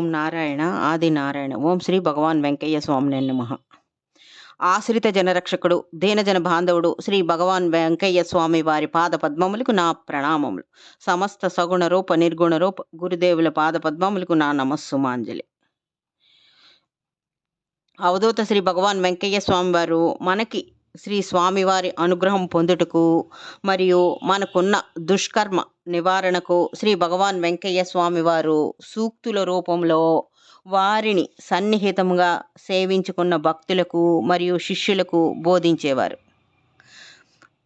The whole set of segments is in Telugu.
ఓం నారాయణ ఆది నారాయణ ఓం శ్రీ భగవాన్ వెంకయ్య స్వామి నమ. ఆశ్రిత జనరక్షకుడు దీనజన బాంధవుడు శ్రీ భగవాన్ వెంకయ్య స్వామి వారి పాద పద్మములకు నా ప్రణామములు. సమస్త సగుణ రూప నిర్గుణ రూప గురుదేవుల పాద పద్మములకు నా నమస్సుమాంజలి. అవధూత శ్రీ భగవాన్ వెంకయ్య స్వామి వారు మనకి శ్రీ స్వామివారి అనుగ్రహం పొందుటకు మరియు మనకున్న దుష్కర్మ నివారణకు శ్రీ భగవాన్ వెంకయ్య స్వామివారు సూక్తుల రూపంలో వారిని సన్నిహితంగా సేవించుకున్న భక్తులకు మరియు శిష్యులకు బోధించేవారు.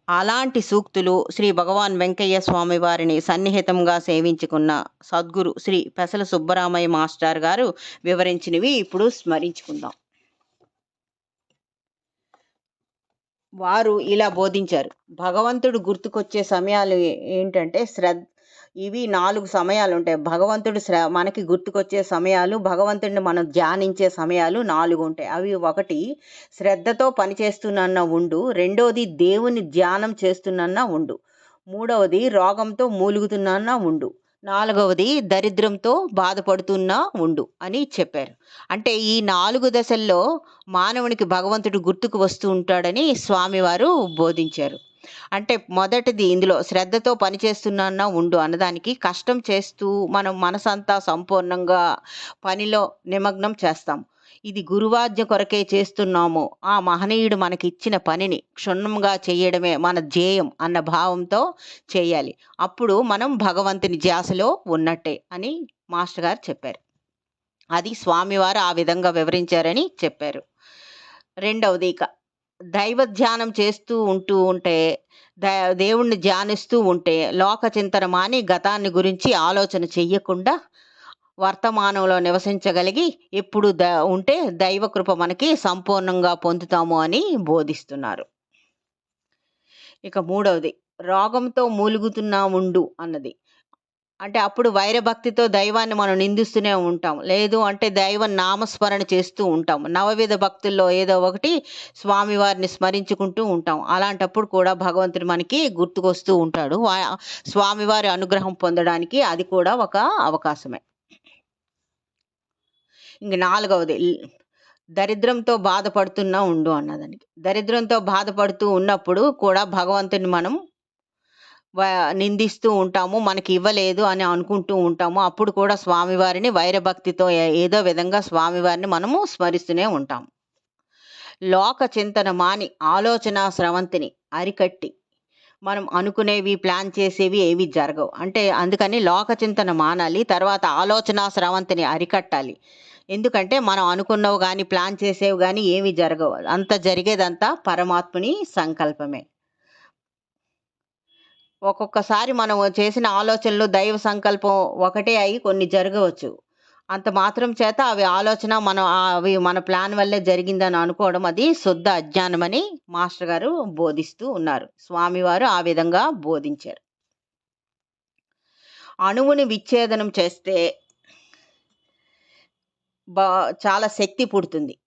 అలాంటి సూక్తులు శ్రీ భగవాన్ వెంకయ్య స్వామి వారిని సన్నిహితంగా సేవించుకున్న సద్గురు శ్రీ పెసల సుబ్బరామయ్య మాస్టర్ గారు వివరించినవి. ఇప్పుడు స్మరించుకుందాం. వారు ఇలా బోధించారు. భగవంతుడు గుర్తుకొచ్చే సమయాలు ఏంటంటే శ్రద్ధ ఇవి నాలుగు సమయాలు ఉంటాయి భగవంతుడు శ్ర మనకి గుర్తుకొచ్చే సమయాలు భగవంతుడిని మనం ధ్యానించే సమయాలు నాలుగు ఉంటాయి అవి ఒకటి శ్రద్ధతో పనిచేస్తున్న ఉండు. రెండవది దేవుని ధ్యానం చేస్తున్న ఉండు. మూడవది రోగంతో మూలుగుతున్న ఉండు. నాలుగవది దరిద్రంతో బాధపడుతున్నా ఉండు అని చెప్పారు. అంటే ఈ నాలుగు దశల్లో మానవునికి భగవంతుడు గుర్తుకు వస్తూ ఉంటాడని స్వామివారు బోధించారు. అంటే మొదటిది ఇందులో శ్రద్ధతో పనిచేస్తున్నా ఉండు అన్నదానికి కష్టం చేస్తూ మనం మనసంతా సంపూర్ణంగా పనిలో నిమగ్నం చేస్తాం. ఇది గురువాద్య కొరకే చేస్తున్నాము. ఆ మహనీయుడు మనకి ఇచ్చిన పనిని క్షుణ్ణంగా చేయడమే మన ధ్యేయం అన్న భావంతో చేయాలి అప్పుడు మనం భగవంతుని ధ్యాసలో ఉన్నట్టే అని మాస్టర్ గారు చెప్పారు. అది స్వామివారు ఆ విధంగా వివరించారని చెప్పారు. రెండవది ఇక దైవ ధ్యానం చేస్తూ ఉంటూ ఉంటే దేవుణ్ణి ధ్యానిస్తూ ఉంటే లోక చింతన మాని గతాన్ని గురించి ఆలోచన చెయ్యకుండా వర్తమానంలో నివసించగలిగి ఎప్పుడు ద ఉంటే దైవకృప మనకి సంపూర్ణంగా పొందుతాము అని బోధిస్తున్నారు. ఇక మూడవది రోగంతో మూలుగుతున్నా ఉండు అన్నది. అంటే అప్పుడు వైరభక్తితో దైవాన్ని మనం నిందిస్తూనే ఉంటాం. లేదు అంటే దైవ నామస్మరణ చేస్తూ ఉంటాం. నవవిధ భక్తుల్లో ఏదో ఒకటి స్వామివారిని స్మరించుకుంటూ ఉంటాం. అలాంటప్పుడు కూడా భగవంతుడు మనకి గుర్తుకొస్తూ ఉంటాడు. స్వామివారి అనుగ్రహం పొందడానికి అది కూడా ఒక అవకాశమే. ఇంక నాలుగవది దరిద్రంతో బాధపడుతున్నా ఉండు అన్నదానికి దరిద్రంతో బాధపడుతూ ఉన్నప్పుడు కూడా భగవంతుని మనం నిందిస్తూ ఉంటాము మనకి ఇవ్వలేదు అని అనుకుంటూ ఉంటాము. అప్పుడు కూడా స్వామివారిని వైరభక్తితో ఏదో విధంగా స్వామివారిని మనము స్మరిస్తూనే ఉంటాం. లోక చింతన మాని ఆలోచన స్రవంతిని అరికట్టి మనం అనుకునేవి ప్లాన్ చేసేవి ఏవి జరగవు. అంటే అందుకని లోక చింతన మానాలి తర్వాత ఆలోచన స్రవంతిని అరికట్టాలి. ఎందుకంటే మనం అనుకున్నవి కానీ ప్లాన్ చేసేవి కానీ ఏమి జరగవు. అంత జరిగేదంతా పరమాత్ముని సంకల్పమే. ఒక్కొక్కసారి మనం చేసిన ఆలోచనలు దైవ సంకల్పం ఒకటే అయి కొన్ని జరగవచ్చు. అంత మాత్రం చేత అవి ఆలోచన మనం అవి మన ప్లాన్ వల్లే జరిగిందని అనుకోవడం అది శుద్ధ అజ్ఞానమని మాస్టర్ గారు బోధిస్తూ ఉన్నారు. స్వామివారు ఆ విధంగా బోధించారు. అణువుని విచ్ఛేదనం చేస్తే బా చాలా శక్తి పుడుతుంది.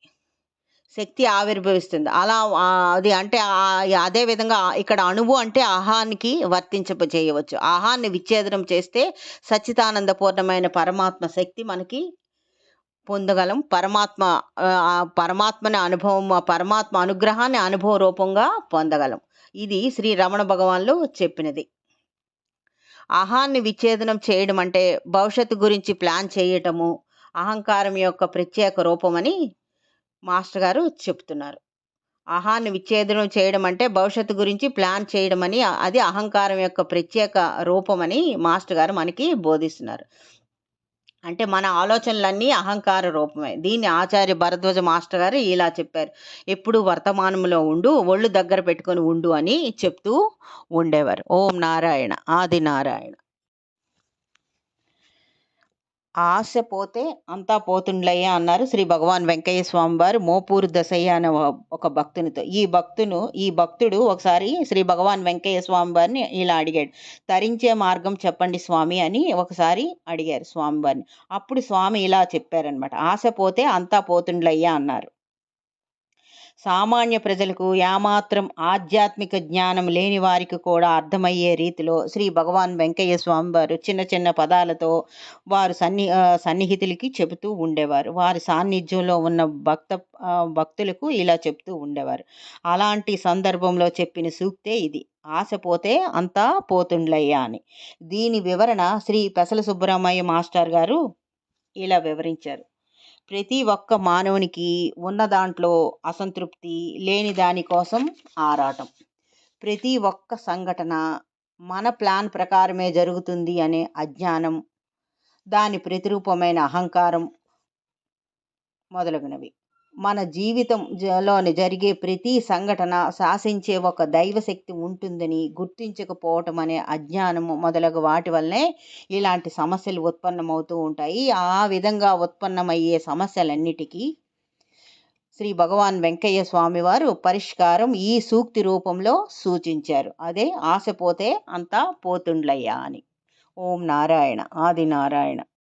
శక్తి ఆవిర్భవిస్తుంది. అలా అది అంటే అదే విధంగా ఇక్కడ అణువు అంటే ఆహానికి వర్తించ చేయవచ్చు. ఆహాన్ని విచ్ఛేదనం చేస్తే సచ్చిదానందపూర్ణమైన పరమాత్మ శక్తి మనకి పొందగలం. పరమాత్మ పరమాత్మని అనుభవం పరమాత్మ అనుగ్రహాన్ని అనుభవ రూపంగా పొందగలం. ఇది శ్రీ రమణ భగవాన్లు చెప్పినది. ఆహాన్ని విచ్ఛేదనం చేయడం అంటే భవిష్యత్తు గురించి ప్లాన్ చేయటము అహంకారం యొక్క ప్రత్యేక రూపమని మాస్టర్ గారు చెప్తున్నారు. అహాన్ని విచ్ఛేదనం చేయడం అంటే భవిష్యత్తు గురించి ప్లాన్ చేయడం అని అది అహంకారం యొక్క ప్రత్యేక రూపమని మాస్టర్ గారు మనకి బోధిస్తున్నారు. అంటే మన ఆలోచనలన్నీ అహంకార రూపమే. దీన్ని ఆచార్య భరద్వాజ మాస్టర్ గారు ఇలా చెప్పారు. ఎప్పుడు వర్తమానంలో ఉండు ఒళ్ళు దగ్గర పెట్టుకొని ఉండు అని చెప్తూ ఉండేవారు. ఓం నారాయణ ఆది నారాయణ. ఆశ పోతే అంతా పోతుండ్లయ్యా అన్నారు శ్రీ భగవాన్ వెంకయ్య స్వామి వారు. మోపూరు దశయ్య అనే ఒక- భక్తునితో. ఈ భక్తును ఈ భక్తుడు ఒకసారి శ్రీ భగవాన్ వెంకయ్య స్వామి వారిని ఇలా అడిగాడు. తరించే మార్గం చెప్పండి స్వామి అని ఒకసారి అడిగారు స్వామి వారిని. అప్పుడు స్వామి ఇలా చెప్పారనమాట ఆశ పోతే అంతా పోతుండ్లయ్యా అన్నారు. సామాన్య ప్రజలకు ఏమాత్రం ఆధ్యాత్మిక జ్ఞానం లేని వారికి కూడా అర్థమయ్యే రీతిలో శ్రీ భగవాన్ వెంకయ్య స్వామి వారు చిన్న చిన్న పదాలతో వారు సన్ని సన్నిహితులకి చెబుతూ ఉండేవారు. వారి సాన్నిధ్యంలో ఉన్న భక్త భక్తులకు ఇలా చెప్తూ ఉండేవారు. అలాంటి సందర్భంలో చెప్పిన సూక్తే ఇది. ఆశ పోతే అంతా పోతుండ్లయ్యా అని. దీని వివరణ శ్రీ పెసల సుబ్బరామయ్య మాస్టర్ గారు ఇలా వివరించారు. ప్రతి ఒక్క మానవునికి ఉన్న దాంట్లో అసంతృప్తి లేని దాని కోసం ఆరాటం. ప్రతి ఒక్క సంఘటన మన ప్లాన్ ప్రకారమే జరుగుతుంది అనే అజ్ఞానం దాని ప్రతిరూపమైన అహంకారం మొదలగునవి. మన జీవితం లోని జరిగే ప్రతి సంఘటన శాసించే ఒక దైవశక్తి ఉంటుందని గుర్తించకపోవటం అనే అజ్ఞానము మొదలగు వాటి వల్లనే ఇలాంటి సమస్యలు ఉత్పన్నమవుతూ ఉంటాయి. ఆ విధంగా ఉత్పన్నమయ్యే సమస్యలన్నిటికీ శ్రీ భగవాన్ వెంకయ్య స్వామి వారు పరిష్కారం ఈ సూక్తి రూపంలో సూచించారు. అదే ఆశ పోతే అంతా పోతుండ్లయ్యా అని. ఓం నారాయణ ఆది నారాయణ.